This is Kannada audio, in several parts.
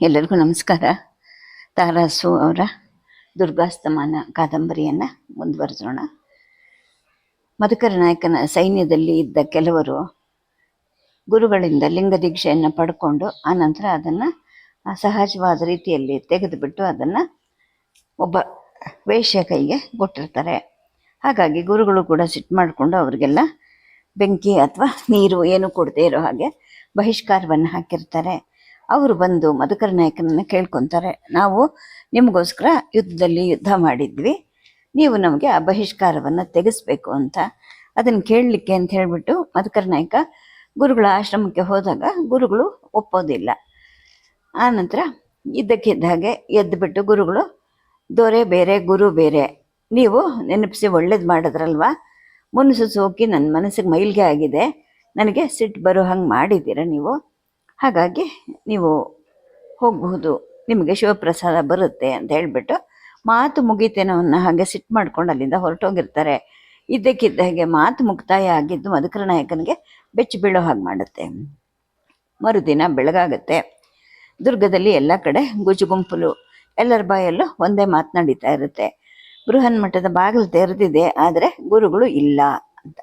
ಎಲ್ಲರಿಗೂ ನಮಸ್ಕಾರ. ತಾರಾಸು ಅವರ ದುರ್ಗಾಸ್ತಮಾನ ಕಾದಂಬರಿಯನ್ನು ಮುಂದುವರೆಸೋಣ. ಮಧುಕರ ನಾಯಕನ ಸೈನ್ಯದಲ್ಲಿ ಇದ್ದ ಕೆಲವರು ಗುರುಗಳಿಂದ ಲಿಂಗ ದೀಕ್ಷೆಯನ್ನು ಪಡ್ಕೊಂಡು ಆನಂತರ ಅದನ್ನು ಸಹಜವಾದ ರೀತಿಯಲ್ಲಿ ತೆಗೆದುಬಿಟ್ಟು ಅದನ್ನು ಒಬ್ಬ ವೇಶ್ಯ ಕೈಗೆ ಕೊಟ್ಟಿರ್ತಾರೆ. ಹಾಗಾಗಿ ಗುರುಗಳು ಕೂಡ ಸಿಟ್ಟು ಮಾಡಿಕೊಂಡು ಅವರಿಗೆಲ್ಲ ಬೆಂಕಿ ಅಥವಾ ನೀರು ಏನು ಕೊಡದೇ ಇರೋ ಹಾಗೆ ಬಹಿಷ್ಕಾರವನ್ನು ಹಾಕಿರ್ತಾರೆ. ಅವರು ಬಂದು ಮಧುಕರ ನಾಯಕನನ್ನು ಕೇಳ್ಕೊತಾರೆ. ನಾವು ನಿಮಗೋಸ್ಕರ ಯುದ್ಧದಲ್ಲಿ ಯುದ್ಧ ಮಾಡಿದ್ವಿ. ನೀವು ನಮಗೆ ಆ ಬಹಿಷ್ಕಾರವನ್ನು ತೆಗೆಸ್ಬೇಕು ಅಂತ ಅದನ್ನು ಕೇಳಲಿಕ್ಕೆ ಅಂತ ಹೇಳಿಬಿಟ್ಟು ಮಧುಕರ ನಾಯಕ ಗುರುಗಳ ಆಶ್ರಮಕ್ಕೆ ಹೋದಾಗ ಗುರುಗಳು ಒಪ್ಪೋದಿಲ್ಲ. ಆನಂತರ ಇದ್ದಕ್ಕಿದ್ದ ಹಾಗೆ ಎದ್ದುಬಿಟ್ಟು ಗುರುಗಳು, ದೊರೆ ಬೇರೆ, ಗುರು ಬೇರೆ, ನೀವು ನೆನಪಿಸಿ ಒಳ್ಳೇದು ಮಾಡಿದ್ರಲ್ವಾ? ಮುನ್ಸು ಸೋಕಿ ನನ್ನ ಮನಸ್ಸಿಗೆ ಮೈಲ್ಗೆ ಆಗಿದೆ. ನನಗೆ ಸಿಟ್ಟು ಬರೋ ಹಂಗೆ ಮಾಡಿದ್ದೀರ ನೀವು? ಹಾಗಾಗಿ ನೀವು ಹೋಗಬಹುದು, ನಿಮಗೆ ಶಿವಪ್ರಸಾದ ಬರುತ್ತೆ ಅಂತ ಹೇಳಿಬಿಟ್ಟು ಮಾತು ಮುಗಿತೇನೋ ಅನ್ನೋ ಹಾಗೆ ಸಿಟ್ಟು ಮಾಡ್ಕೊಂಡು ಅಲ್ಲಿಂದ ಹೊರಟೋಗಿರ್ತಾರೆ. ಇದ್ದಕ್ಕಿದ್ದ ಹಾಗೆ ಮಾತು ಮುಕ್ತಾಯ ಆಗಿದ್ದು ಮಧುಕರ ನಾಯಕನಿಗೆ ಬೆಚ್ಚಿ ಬೀಳೋ ಹಾಗೆ ಮಾಡುತ್ತೆ. ಮರುದಿನ ಬೆಳಗಾಗತ್ತೆ. ದುರ್ಗದಲ್ಲಿ ಎಲ್ಲ ಕಡೆ ಗುಜುಗುಂಪಲು ಎಲ್ಲರ ಬಾಯಲ್ಲೂ ಒಂದೇ ಮಾತನಾಡಿತಾ ಇರುತ್ತೆ. ಬೃಹನ್ ಮಠದ ಬಾಗಿಲು ತೆರೆದಿದೆ, ಆದರೆ ಗುರುಗಳು ಇಲ್ಲ ಅಂತ.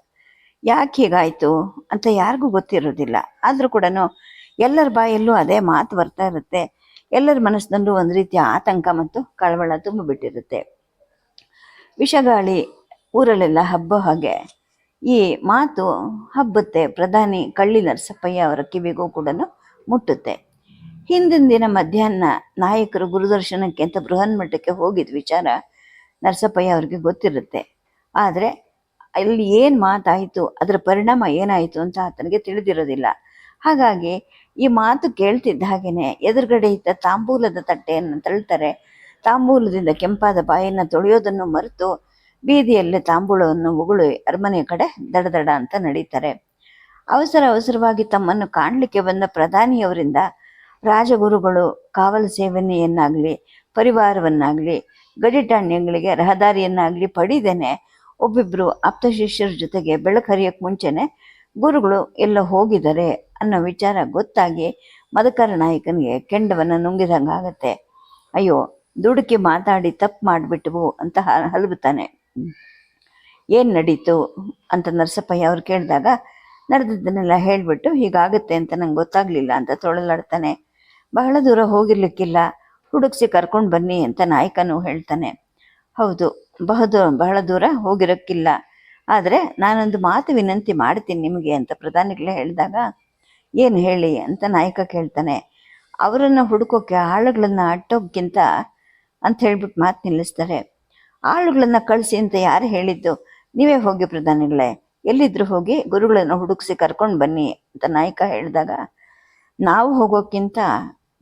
ಯಾಕೆ ಹೀಗಾಯಿತು ಅಂತ ಯಾರಿಗೂ ಗೊತ್ತಿರೋದಿಲ್ಲ. ಆದರೂ ಕೂಡ ಎಲ್ಲರ ಬಾಯಲ್ಲೂ ಅದೇ ಮಾತು ಬರ್ತಾ ಇರುತ್ತೆ. ಎಲ್ಲರ ಮನಸ್ಸಿನಲ್ಲೂ ಒಂದು ರೀತಿಯ ಆತಂಕ ಮತ್ತು ಕಳವಳ ತುಂಬಿಬಿಟ್ಟಿರುತ್ತೆ ವಿಷಗಾಳಿ ಊರಲ್ಲೆಲ್ಲ ಹಬ್ಬ ಹಾಗೆ. ಈ ಮಾತು ಹಬ್ಬುತ್ತೆ. ಪ್ರಧಾನಿ ಕಳ್ಳಿ ನರಸಪ್ಪಯ್ಯ ಅವರ ಕಿವಿಗೂ ಕೂಡ ಮುಟ್ಟುತ್ತೆ. ಹಿಂದಿನ ದಿನ ಮಧ್ಯಾಹ್ನ ನಾಯಕರು ಗುರುದರ್ಶನಕ್ಕೆ ಅಂತ ಬೃಹನ್ಮಠಕ್ಕೆ ಹೋಗಿದ್ದ ವಿಚಾರ ನರಸಪ್ಪಯ್ಯ ಅವ್ರಿಗೆ ಗೊತ್ತಿರುತ್ತೆ. ಆದರೆ ಅಲ್ಲಿ ಏನು ಮಾತಾಯಿತು, ಅದರ ಪರಿಣಾಮ ಏನಾಯಿತು ಅಂತ ಆತನಿಗೆ ತಿಳಿದಿರೋದಿಲ್ಲ. ಹಾಗಾಗಿ ಈ ಮಾತು ಕೇಳ್ತಿದ್ದ ಹಾಗೇನೆ ಎದುರುಗಡೆ ಇದ್ದ ತಾಂಬೂಲದ ತಟ್ಟೆಯನ್ನು ತಳ್ತಾರೆ. ತಾಂಬೂಲದಿಂದ ಕೆಂಪಾದ ಬಾಯನ್ನು ತೊಳೆಯೋದನ್ನು ಮರೆತು ಬೀದಿಯಲ್ಲಿ ತಾಂಬೂಲವನ್ನು ಉಗುಳು ಅರಮನೆಯ ಕಡೆ ದಡದಡ ಅಂತ ನಡೀತಾರೆ. ಅವಸರ ಅವಸರವಾಗಿ ತಮ್ಮನ್ನು ಕಾಣಲಿಕ್ಕೆ ಬಂದ ಪ್ರಧಾನಿಯವರಿಂದ ರಾಜಗುರುಗಳು, ಕಾವಲು ಸೇವನೆಯನ್ನಾಗಲಿ, ಪರಿವಾರವನ್ನಾಗಲಿ ಗಡಿಟಾಣ್ಯಗಳಿಗೆ ರಹದಾರಿಯನ್ನಾಗಲಿ ಪಡೀದೇನೆ ಒಬ್ಬಿಬ್ರು ಆಪ್ತ ಶಿಷ್ಯರ ಜೊತೆಗೆ ಬೆಳಕರಿಯಕ್ಕೆ ಮುಂಚೆನೆ ಗುರುಗಳು ಎಲ್ಲ ಹೋಗಿದ್ದಾರೆ. ಅನ್ನೋ ವಿಚಾರ ಗೊತ್ತಾಗಿ ಮಧುಕರ ನಾಯಕನಿಗೆ ಕೆಂಡವನ್ನು ನುಂಗಿದಂಗೆ ಆಗತ್ತೆ. ಅಯ್ಯೋ, ದುಡುಕಿ ಮಾತಾಡಿ ತಪ್ಪು ಮಾಡಿಬಿಟ್ಟವು ಅಂತ ಹಲಬುತ್ತಾನೆ. ಏನು ನಡೀತು ಅಂತ ನರಸಪ್ಪಯ್ಯ ಅವ್ರು ಕೇಳಿದಾಗ, ನಡೆದಿದ್ದನ್ನೆಲ್ಲ ಹೇಳಿಬಿಟ್ಟು ಹೀಗಾಗುತ್ತೆ ಅಂತ ನಂಗೆ ಗೊತ್ತಾಗಲಿಲ್ಲ ಅಂತ ತೊಳಲಾಡ್ತಾನೆ. ಬಹಳ ದೂರ ಹೋಗಿರ್ಲಿಕ್ಕಿಲ್ಲ ಹುಡುಕ್ಸಿ ಕರ್ಕೊಂಡು ಬನ್ನಿ ಅಂತ ನಾಯಕನು ಹೇಳ್ತಾನೆ. ಹೌದು ಬಹುದು ಬಹಳ ದೂರ ಹೋಗಿರೋಕ್ಕಿಲ್ಲ. ಆದರೆ ನಾನೊಂದು ಮಾತು ವಿನಂತಿ ಮಾಡ್ತೀನಿ ನಿಮಗೆ ಅಂತ ಪ್ರಧಾನಿಗಳೇ ಹೇಳಿದಾಗ ಏನು ಹೇಳಿ ಅಂತ ನಾಯಕ ಕೇಳ್ತಾನೆ. ಅವರನ್ನು ಹುಡುಕೋಕೆ ಆಳುಗಳನ್ನು ಅಟ್ಟೋಕ್ಕಿಂತ ಅಂತ ಹೇಳ್ಬಿಟ್ಟು ಮಾತು ನಿಲ್ಲಿಸ್ತಾರೆ. ಆಳುಗಳನ್ನು ಕಳಿಸಿ ಅಂತ ಯಾರು ಹೇಳಿದ್ದು? ನೀವೇ ಹೋಗಿ ಪ್ರಧಾನಿಗಳೇ. ಎಲ್ಲಿದ್ರು ಹೋಗಿ ಗುರುಗಳನ್ನು ಹುಡುಕಿಸಿ ಕರ್ಕೊಂಡು ಬನ್ನಿ ಅಂತ ನಾಯಕ ಹೇಳಿದಾಗ, ನಾವು ಹೋಗೋಕ್ಕಿಂತ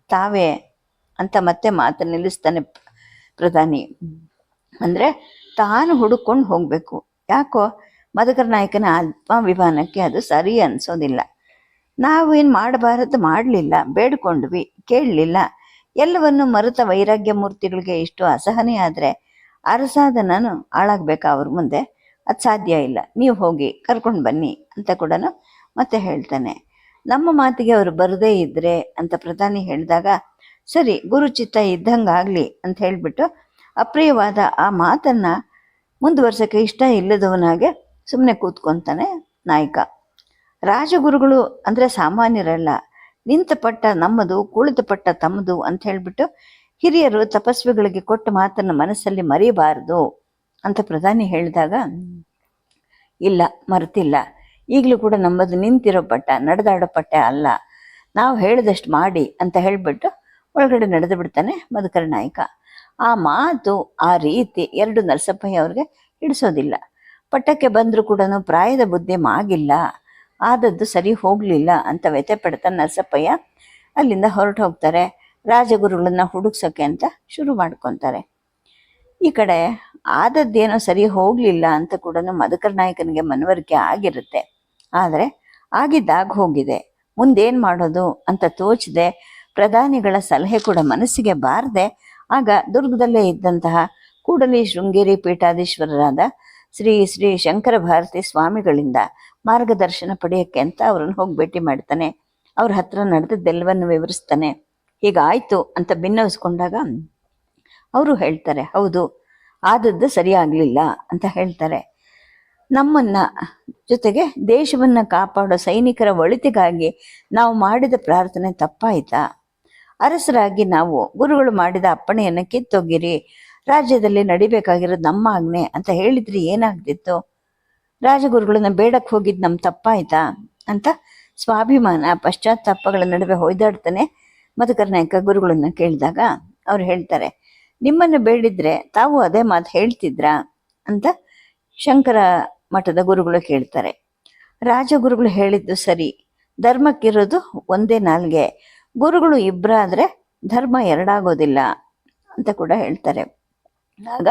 ತಾವೇ ಅಂತ ಮತ್ತೆ ಮಾತು ನಿಲ್ಲಿಸ್ತಾನೆ ಪ್ರಧಾನಿ. ಅಂದರೆ ತಾನು ಹುಡುಕೊಂಡು ಹೋಗಬೇಕು. ಯಾಕೋ ಮಧುಕರ ನಾಯಕನ ಆತ್ಮಾಭಿಮಾನಕ್ಕೆ ಅದು ಸರಿ ಅನಿಸೋದಿಲ್ಲ. ನಾವು ಏನು ಮಾಡಬಾರದು ಮಾಡಲಿಲ್ಲ, ಬೇಡ್ಕೊಂಡ್ವಿ, ಕೇಳಲಿಲ್ಲ. ಎಲ್ಲವನ್ನು ಮರೆತ ವೈರಾಗ್ಯ ಮೂರ್ತಿಗಳಿಗೆ ಇಷ್ಟು ಅಸಹನೆ ಅರಸಾದ ನಾನು ಹಾಳಾಗಬೇಕಾ ಅವ್ರ ಮುಂದೆ? ಅದು ಸಾಧ್ಯ ಇಲ್ಲ. ನೀವು ಹೋಗಿ ಕರ್ಕೊಂಡು ಬನ್ನಿ ಅಂತ ಕೂಡ ಮತ್ತೆ ಹೇಳ್ತಾನೆ. ನಮ್ಮ ಮಾತಿಗೆ ಅವರು ಬರದೇ ಇದ್ದರೆ ಅಂತ ಪ್ರಧಾನಿ ಹೇಳಿದಾಗ, ಸರಿ ಗುರುಚಿತ್ತ ಇದ್ದಂಗಾಗಲಿ ಅಂತ ಹೇಳಿಬಿಟ್ಟು ಅಪ್ರಿಯವಾದ ಆ ಮಾತನ್ನು ಮುಂದುವರ್ಸೋಕ್ಕೆ ಇಷ್ಟ ಇಲ್ಲದವನಾಗೆ ಸುಮ್ಮನೆ ಕೂತ್ಕೊತಾನೆ ನಾಯಕ. ರಾಜಗುರುಗಳು ಅಂದರೆ ಸಾಮಾನ್ಯರಲ್ಲ ನಿಂತ ಪಟ್ಟ ನಮ್ಮದು ಕುಳಿತ ಪಟ್ಟ ತಮ್ಮದು ಅಂತ ಹೇಳಿಬಿಟ್ಟು ಹಿರಿಯರು ತಪಸ್ವಿಗಳಿಗೆ ಕೊಟ್ಟ ಮಾತನ್ನು ಮನಸ್ಸಲ್ಲಿ ಮರೆಯಬಾರದು ಅಂತ ಪ್ರಧಾನಿ ಹೇಳಿದಾಗ, ಇಲ್ಲ, ಮರೆತಿಲ್ಲ. ಈಗಲೂ ಕೂಡ ನಮ್ಮದು ನಿಂತಿರೋ ಪಟ್ಟ, ನಡೆದಾಡೋ ಪಟ್ಟ ಅಲ್ಲ. ನಾವು ಹೇಳಿದಷ್ಟು ಮಾಡಿ ಅಂತ ಹೇಳಿಬಿಟ್ಟು ಒಳಗಡೆ ನಡೆದು ಬಿಡ್ತಾನೆ ಮಧುಕರ ನಾಯಕ. ಆ ಮಾತು, ಆ ರೀತಿ ಎರಡು ನರಸಪ್ಪಯ್ಯ ಅವ್ರಿಗೆ ಹಿಡಿಸೋದಿಲ್ಲ. ಪಟ್ಟಕ್ಕೆ ಬಂದರೂ ಕೂಡ ಪ್ರಾಯದ ಬುದ್ಧಿ ಮಾಗಿಲ್ಲ. ಆದದ್ದು ಸರಿ ಹೋಗಲಿಲ್ಲ ಅಂತ ವ್ಯಥೆ ಪಡ್ತಾ ನರಸಪ್ಪಯ್ಯ ಅಲ್ಲಿಂದ ಹೊರಟು ಹೋಗ್ತಾರೆ. ರಾಜಗುರುಗಳನ್ನ ಹುಡುಕ್ಸೋಕ್ಕೆ ಅಂತ ಶುರು ಮಾಡ್ಕೊತಾರೆ. ಈ ಕಡೆ ಆದದ್ದೇನೋ ಸರಿ ಹೋಗಲಿಲ್ಲ ಅಂತ ಕೂಡ ಮಧುಕರ ನಾಯಕನಿಗೆ ಮನವರಿಕೆ ಆಗಿರುತ್ತೆ. ಆದರೆ ಆಗಿದ್ದಾಗ ಹೋಗಿದೆ. ಮುಂದೇನು ಮಾಡೋದು ಅಂತ ತೋಚದೆ ಪ್ರಧಾನಿಗಳ ಸಲಹೆ ಕೂಡ ಮನಸ್ಸಿಗೆ ಬಾರದೆ ಆಗ ದುರ್ಗದಲ್ಲೇ ಇದ್ದಂತಹ ಕೂಡಲಿ ಶೃಂಗೇರಿ ಪೀಠಾಧೀಶ್ವರರಾದ ಶ್ರೀ ಶ್ರೀ ಶಂಕರ ಭಾರತಿ ಸ್ವಾಮಿಗಳಿಂದ ಮಾರ್ಗದರ್ಶನ ಪಡೆಯೋಕ್ಕೆ ಅಂತ ಅವರನ್ನು ಹೋಗಿ ಭೇಟಿ ಮಾಡ್ತಾನೆ. ಅವ್ರ ಹತ್ರ ನಡೆದದ್ದೆಲ್ಲವನ್ನು ವಿವರಿಸ್ತಾನೆ. ಹೀಗಾಯಿತು ಅಂತ ಭಿನ್ನವಿಸ್ಕೊಂಡಾಗ ಅವರು ಹೇಳ್ತಾರೆ, ಹೌದು, ಆದದ್ದು ಸರಿಯಾಗಲಿಲ್ಲ ಅಂತ ಹೇಳ್ತಾರೆ. ನಮ್ಮನ್ನ ಜೊತೆಗೆ ದೇಶವನ್ನ ಕಾಪಾಡೋ ಸೈನಿಕರ ಒಳಿತಿಗಾಗಿ ನಾವು ಮಾಡಿದ ಪ್ರಾರ್ಥನೆ ತಪ್ಪಾಯಿತಾ? ಅರಸರಾಗಿ ನಾವು ಗುರುಗಳು ಮಾಡಿದ ಅಪ್ಪಣೆಯನ್ನು ಕಿತ್ತೊಗಿರಿ. ರಾಜ್ಯದಲ್ಲಿ ನಡಿಬೇಕಾಗಿರೋದು ನಮ್ಮ ಆಜ್ಞೆ ಅಂತ ಹೇಳಿದ್ರೆ ಏನಾಗ್ತಿತ್ತು? ರಾಜಗುರುಗಳನ್ನ ಬೇಡಕ್ಕೆ ಹೋಗಿದ್ದು ನಮ್ಮ ತಪ್ಪಾಯ್ತಾ ಅಂತ ಸ್ವಾಭಿಮಾನ, ಪಶ್ಚಾತ್ತಾಪಗಳ ನಡುವೆ ಹೊಯ್ದಾಡ್ತಾನೆ ಮಧುಕರ್ನಾಯಕ ಗುರುಗಳನ್ನು ಕೇಳಿದಾಗ ಅವ್ರು ಹೇಳ್ತಾರೆ, ನಿಮ್ಮನ್ನು ಬೇಡಿದ್ರೆ ತಾವು ಅದೇ ಮಾತು ಹೇಳ್ತಿದ್ರಾ? ಅಂತ ಶಂಕರ ಮಠದ ಗುರುಗಳು ಕೇಳ್ತಾರೆ. ರಾಜಗುರುಗಳು ಹೇಳಿದ್ದು ಸರಿ, ಧರ್ಮಕ್ಕಿರೋದು ಒಂದೇ ನಾಲ್ಗೆ, ಗುರುಗಳು ಇಬ್ಬರಾದ್ರೆ ಧರ್ಮ ಎರಡಾಗೋದಿಲ್ಲ ಅಂತ ಕೂಡ ಹೇಳ್ತಾರೆ. ಆಗ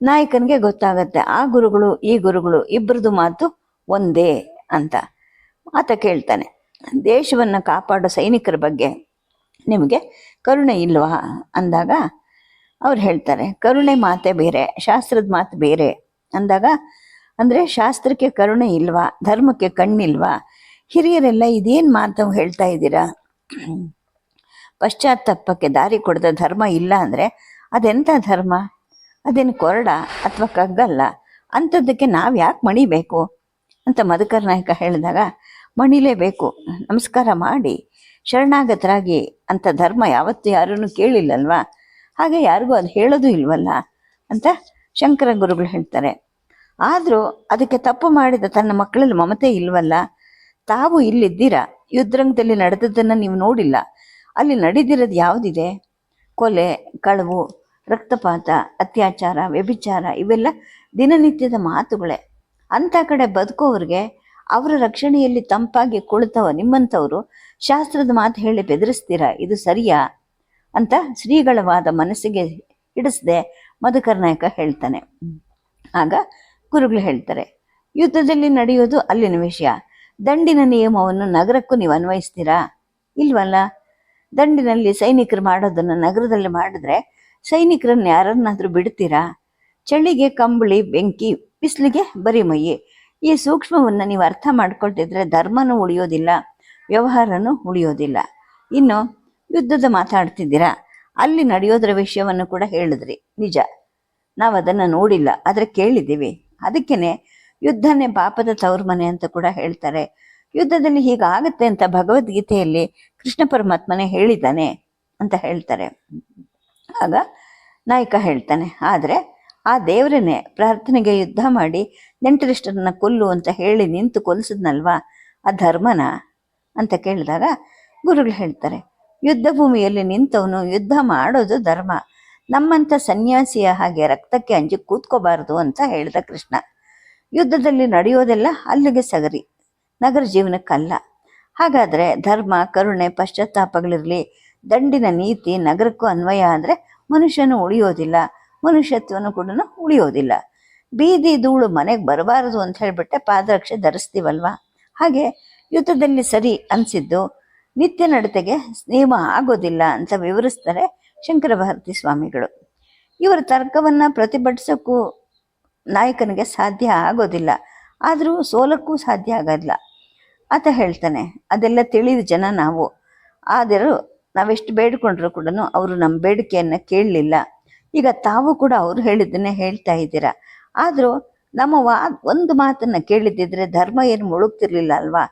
ನಾಯಕನಿಗೆ ಗೊತ್ತಾಗತ್ತೆ, ಆ ಗುರುಗಳು, ಈ ಗುರುಗಳು ಇಬ್ಬರದು ಮಾತು ಒಂದೇ ಅಂತ ಆತ ಕೇಳ್ತಾನೆ. ದೇಶವನ್ನು ಕಾಪಾಡೋ ಸೈನಿಕರ ಬಗ್ಗೆ ನಿಮಗೆ ಕರುಣೆ ಇಲ್ವಾ ಅಂದಾಗ ಅವ್ರು ಹೇಳ್ತಾರೆ, ಕರುಣೆ ಮಾತೆ ಬೇರೆ, ಶಾಸ್ತ್ರದ ಮಾತು ಬೇರೆ. ಅಂದಾಗ, ಅಂದರೆ ಶಾಸ್ತ್ರಕ್ಕೆ ಕರುಣೆ ಇಲ್ವಾ, ಧರ್ಮಕ್ಕೆ ಕಣ್ಣಿಲ್ವಾ, ಹಿರಿಯರೆಲ್ಲ ಇದೇನು ಮಾತು ಹೇಳ್ತಾ ಇದ್ದೀರಾ? ಪಶ್ಚಾತ್ತಾಪಕ್ಕೆ ದಾರಿ ಕೊಡದ ಧರ್ಮ ಇಲ್ಲ ಅಂದರೆ ಅದೆಂಥ ಧರ್ಮ? ಅದೇನು ಕೊರಡ ಅಥವಾ ಕಗ್ಗಲ್ಲ? ಅಂಥದ್ದಕ್ಕೆ ನಾವು ಯಾಕೆ ಮಣಿಬೇಕು? ಅಂತ ಮಧುಕರ್ ನಾಯಕ ಹೇಳಿದಾಗ, ಮಣಿಲೇಬೇಕು, ನಮಸ್ಕಾರ ಮಾಡಿ, ಶರಣಾಗತರಾಗಿ ಅಂತ ಧರ್ಮ ಯಾವತ್ತೂ ಯಾರೂ ಕೇಳಿಲ್ಲಲ್ವಾ? ಹಾಗೆ ಯಾರಿಗೂ ಅದು ಹೇಳೋದು ಇಲ್ವಲ್ಲ? ಅಂತ ಶಂಕರ ಗುರುಗಳು ಹೇಳ್ತಾರೆ. ಆದರೂ ಅದಕ್ಕೆ ತಪ್ಪು ಮಾಡಿದ ತನ್ನ ಮಕ್ಕಳಲ್ಲಿ ಮಮತೆ ಇಲ್ವಲ್ಲ? ತಾವು ಇಲ್ಲಿದ್ದೀರಾ? ಯುದ್ಧರಂಗದಲ್ಲಿ ನಡೆದದ್ದನ್ನು ನೀವು ನೋಡಿಲ್ಲ. ಅಲ್ಲಿ ನಡೆದಿರೋದು ಯಾವುದಿದೆ? ಕೊಲೆ, ಕಳವು ರಕ್ತಪಾತ, ಅತ್ಯಾಚಾರ, ವ್ಯಭಿಚಾರ ಇವೆಲ್ಲ ದಿನನಿತ್ಯದ ಮಾತುಗಳೇ. ಅಂಥ ಕಡೆ ಬದುಕೋವ್ರಿಗೆ ಅವರ ರಕ್ಷಣೆಯಲ್ಲಿ ತಂಪಾಗಿ ಕುಳಿತವ ನಿಮ್ಮಂಥವರು ಶಾಸ್ತ್ರದ ಮಾತು ಹೇಳಿ ಬೆದರಿಸ್ತೀರಾ? ಇದು ಸರಿಯಾ? ಅಂತ ಶ್ರೀಗಳವಾದ ಮನಸ್ಸಿಗೆ ಹಿಡಿಸದೆ ಮಧುಕರ್ ನಾಯಕ ಹೇಳ್ತಾನೆ. ಆಗ ಗುರುಗಳು ಹೇಳ್ತಾರೆ, ಯುದ್ಧದಲ್ಲಿ ನಡೆಯೋದು ಅಲ್ಲಿನ ವಿಷಯ. ದಂಡಿನ ನಿಯಮವನ್ನು ನಗರಕ್ಕೂ ನೀವು ಅನ್ವಯಿಸ್ತೀರಾ? ಇಲ್ವಲ್ಲ? ದಂಡಿನಲ್ಲಿ ಸೈನಿಕರು ಮಾಡೋದನ್ನು ನಗರದಲ್ಲಿ ಮಾಡಿದ್ರೆ ಸೈನಿಕರನ್ನ ಯಾರನ್ನಾದ್ರೂ ಬಿಡ್ತೀರಾ? ಚಳಿಗೆ ಕಂಬಳಿ, ಬೆಂಕಿ, ಬಿಸಿಲಿಗೆ ಬರಿ ಮೈಯಿ. ಈ ಸೂಕ್ಷ್ಮವನ್ನು ನೀವು ಅರ್ಥ ಮಾಡ್ಕೊಳ್ತಿದ್ರೆ ಧರ್ಮನೂ ಉಳಿಯೋದಿಲ್ಲ, ವ್ಯವಹಾರನೂ ಉಳಿಯೋದಿಲ್ಲ. ಇನ್ನು ಯುದ್ಧದ ಮಾತಾಡ್ತಿದ್ದೀರಾ? ಅಲ್ಲಿ ನಡೆಯೋದ್ರ ವಿಷಯವನ್ನು ಕೂಡ ಹೇಳಿದ್ರಿ. ನಿಜ. ನಾವು ಅದನ್ನು ನೋಡಿಲ್ಲ, ಆದರೆ ಕೇಳಿದ್ದೀವಿ. ಅದಕ್ಕೇನೆ ಯುದ್ಧನೇ ಪಾಪದ ತವ್ರ ಮನೆ ಅಂತ ಕೂಡ ಹೇಳ್ತಾರೆ. ಯುದ್ಧದಲ್ಲಿ ಹೀಗಾಗತ್ತೆ ಅಂತ ಭಗವದ್ಗೀತೆಯಲ್ಲಿ ಕೃಷ್ಣ ಪರಮಾತ್ಮನೇ ಹೇಳಿದ್ದಾನೆ ಅಂತ ಹೇಳ್ತಾರೆ. ಆಗ ನಾಯಕ ಹೇಳ್ತಾನೆ. ಆದರೆ ಆ ದೇವರನ್ನೇ ಪ್ರಾರ್ಥನೆಗೆ ಯುದ್ಧ ಮಾಡಿ ನೆಂಟರಿಷ್ಟರನ್ನ ಕೊಲ್ಲು ಅಂತ ಹೇಳಿ ನಿಂತು ಕೊಲಿಸಿದ್ನಲ್ವಾ ಆ ಧರ್ಮನ ಅಂತ ಕೇಳಿದಾಗ ಗುರುಗಳು ಹೇಳ್ತಾರೆ, ಯುದ್ಧ ಭೂಮಿಯಲ್ಲಿ ನಿಂತವನು ಯುದ್ಧ ಮಾಡೋದು ಧರ್ಮ. ನಮ್ಮಂಥ ಸನ್ಯಾಸಿಯ ಹಾಗೆ ರಕ್ತಕ್ಕೆ ಅಂಜಿ ಕೂತ್ಕೋಬಾರದು ಅಂತ ಹೇಳಿದ ಕೃಷ್ಣ. ಯುದ್ಧದಲ್ಲಿ ನಡೆಯೋದೆಲ್ಲ ಅಲ್ಲಿಗೆ ಸಗರಿ, ನಗರ ಜೀವನಕ್ಕಲ್ಲ. ಹಾಗಾದರೆ ಧರ್ಮ, ಕರುಣೆ, ಪಶ್ಚಾತ್ತಾಪಗಳಿರಲಿ ದಂಡಿನ ನೀತಿ ನಗರಕ್ಕೂ ಅನ್ವಯ ಆದರೆ ಮನುಷ್ಯನು ಉಳಿಯೋದಿಲ್ಲ, ಮನುಷ್ಯತ್ವನು ಕೂಡ ಉಳಿಯೋದಿಲ್ಲ. ಬೀದಿ ಧೂಳು ಮನೆಗೆ ಬರಬಾರದು ಅಂತ ಹೇಳಿಬಿಟ್ಟೆ ಪಾದರಕ್ಷೆ ಧರಿಸ್ತೀವಲ್ವ? ಹಾಗೆ ಯುದ್ಧದಲ್ಲಿ ಸರಿ ಅನಿಸಿದ್ದು, ನಿತ್ಯ ನಡತೆಗೆ ನಿಯಮ ಆಗೋದಿಲ್ಲ ಅಂತ ವಿವರಿಸ್ತಾರೆ ಶಂಕರ ಭಾರತಿ ಸ್ವಾಮಿಗಳು. ಇವರ ತರ್ಕವನ್ನು ಪ್ರತಿಭಟಿಸೋಕ್ಕೂ ನಾಯಕನಿಗೆ ಸಾಧ್ಯ ಆಗೋದಿಲ್ಲ, ಆದರೂ ಸೋಲಕ್ಕೂ ಸಾಧ್ಯ ಆಗೋದಿಲ್ಲ ಆತ ಹೇಳ್ತಾನೆ, ಅದೆಲ್ಲ ತಿಳಿದ ಜನ ನಾವು, ಆದರೂ ನಾವೆಷ್ಟು ಬೇಡಿಕೊಂಡ್ರು ಕೂಡ ಅವರು ನಮ್ಮ ಬೇಡಿಕೆಯನ್ನು ಕೇಳಲಿಲ್ಲ. ಈಗ ತಾವು ಕೂಡ ಅವರು ಹೇಳಿದ್ದನ್ನೇ ಹೇಳ್ತಾ ಇದ್ದೀರಾ? ಆದರೂ ನಮ್ಮ ವಾ, ಒಂದು ಮಾತನ್ನು ಕೇಳಿದ್ದಿದ್ರೆ ಧರ್ಮ ಏನು ಮುಳುಗ್ತಿರ್ಲಿಲ್ಲ ಅಲ್ವಾ?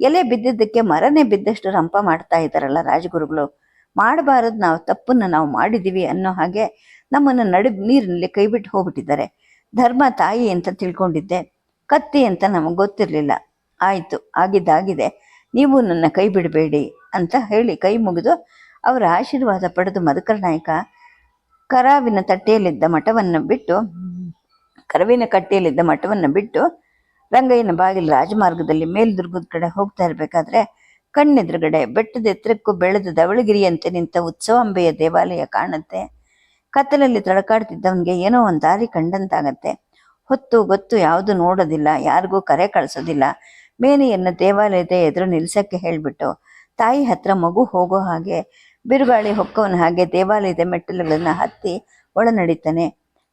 ಎಲೆ ಬಿದ್ದಿದ್ದಕ್ಕೆ ಮರನೇ ಬಿದ್ದಷ್ಟು ರಂಪ ಮಾಡ್ತಾ ಇದ್ದಾರಲ್ಲ ರಾಜಗುರುಗಳು. ಮಾಡಬಾರದು ನಾವು ತಪ್ಪನ್ನು ನಾವು ಮಾಡಿದ್ದೀವಿ ಅನ್ನೋ ಹಾಗೆ ನಮ್ಮನ್ನು ನಡು ನೀರಿನಲ್ಲಿ ಕೈಬಿಟ್ಟು ಹೋಗ್ಬಿಟ್ಟಿದ್ದಾರೆ. ಧರ್ಮ ತಾಯಿ ಅಂತ ತಿಳ್ಕೊಂಡಿದ್ದೆ. ಕತ್ತಿ ಅಂತ ನಮಗೆ ಗೊತ್ತಿರಲಿಲ್ಲ. ಆಯಿತು, ಆಗಿದ್ದಾಗಿದೆ. ನೀವು ನನ್ನ ಕೈ ಬಿಡಬೇಡಿ. ಅಂತ ಹೇಳಿ ಕೈ ಮುಗಿದು ಅವರ ಆಶೀರ್ವಾದ ಪಡೆದು ಮಧುಕರ ನಾಯಕ ಕರಾವಿನ ತಟ್ಟೆಯಲ್ಲಿದ್ದ ಮಠವನ್ನು ಬಿಟ್ಟು, ಕರವಿನ ಕಟ್ಟೆಯಲ್ಲಿದ್ದ ಮಠವನ್ನು ಬಿಟ್ಟು ರಂಗಯ್ಯನ ಬಾಗಿಲು ರಾಜಮಾರ್ಗದಲ್ಲಿ ಮೇಲ್ದುರ್ಗದ ಕಡೆ ಹೋಗ್ತಾ ಇರಬೇಕಾದ್ರೆ ಕಣ್ಣೆದುರುಗಡೆ ಬೆಟ್ಟದ ಎತ್ತರಕ್ಕೂ ಬೆಳೆದ ಧವಳಗಿರಿಯಂತೆ ನಿಂತ ಉತ್ಸವಾಂಬೆಯ ದೇವಾಲಯ ಕಾಣುತ್ತೆ. ಕತ್ತಲಲ್ಲಿ ತಡಕಾಡ್ತಿದ್ದವನಿಗೆ ಏನೋ ಒಂದು ದಾರಿ ಕಂಡಂತಾಗತ್ತೆ. ಹೊತ್ತು ಗೊತ್ತು ಯಾವುದು ನೋಡೋದಿಲ್ಲ, ಯಾರಿಗೂ ಕರೆ ಕಳಿಸೋದಿಲ್ಲ. ಮೇನೆಯನ್ನು ದೇವಾಲಯದ ಎದುರು ನಿಲ್ಸಕ್ಕೆ ಹೇಳಿಬಿಟ್ಟು ತಾಯಿ ಹತ್ರ ಮಗು ಹೋಗೋ ಹಾಗೆ, ಬಿರುಗಾಳಿ ಹೊಕ್ಕವನ ಹಾಗೆ ದೇವಾಲಯದ ಮೆಟ್ಟಿಲುಗಳನ್ನು ಹತ್ತಿ ಒಳ ನಡೀತಾನೆ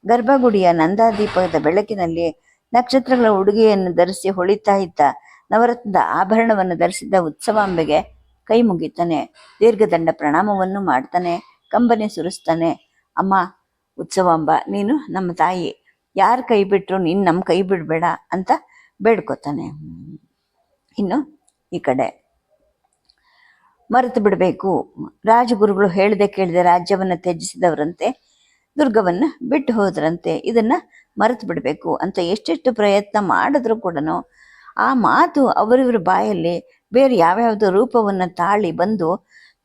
ಗರ್ಭಗುಡಿಯ ನಂದಾದೀಪದ ಬೆಳಕಿನಲ್ಲಿ ನಕ್ಷತ್ರಗಳ ಉಡುಗೆಯನ್ನು ಧರಿಸಿ ಹೊಳಿತಾ ಇದ್ದ ನವರತ್ನದ ಆಭರಣವನ್ನು ಧರಿಸಿದ್ದ ಉತ್ಸವಾಂಬೆಗೆ ಕೈ ಮುಗಿತಾನೆ. ದೀರ್ಘದಂಡ ಪ್ರಣಾಮವನ್ನು ಮಾಡ್ತಾನೆ, ಕಂಬನಿ ಸುರಿಸ್ತಾನೆ. ಅಮ್ಮ, ಉತ್ಸವಾಂಬ, ನೀನು ನಮ್ಮ ತಾಯಿ. ಯಾರ ಕೈ ಬಿಟ್ರು ನೀನು ನಮ್ಮ ಕೈ ಬಿಡಬೇಡ ಅಂತ ಬೇಡ್ಕೋತಾನೆ. ಇನ್ನು ಈ ಕಡೆ ಮರೆತು ಬಿಡಬೇಕು. ರಾಜಗುರುಗಳು ಹೇಳದೆ ಕೇಳದೆ ರಾಜ್ಯವನ್ನು ತ್ಯಜಿಸಿದವರಂತೆ, ದುರ್ಗವನ್ನು ಬಿಟ್ಟು ಹೋದ್ರಂತೆ ಇದನ್ನು ಮರೆತು ಬಿಡಬೇಕು ಅಂತ ಎಷ್ಟೆಷ್ಟು ಪ್ರಯತ್ನ ಮಾಡಿದ್ರು ಕೂಡ ಆ ಮಾತು ಅವರಿವ್ರ ಬಾಯಲ್ಲಿ ಬೇರೆ ಯಾವ್ಯಾವುದೋ ರೂಪವನ್ನು ತಾಳಿ ಬಂದು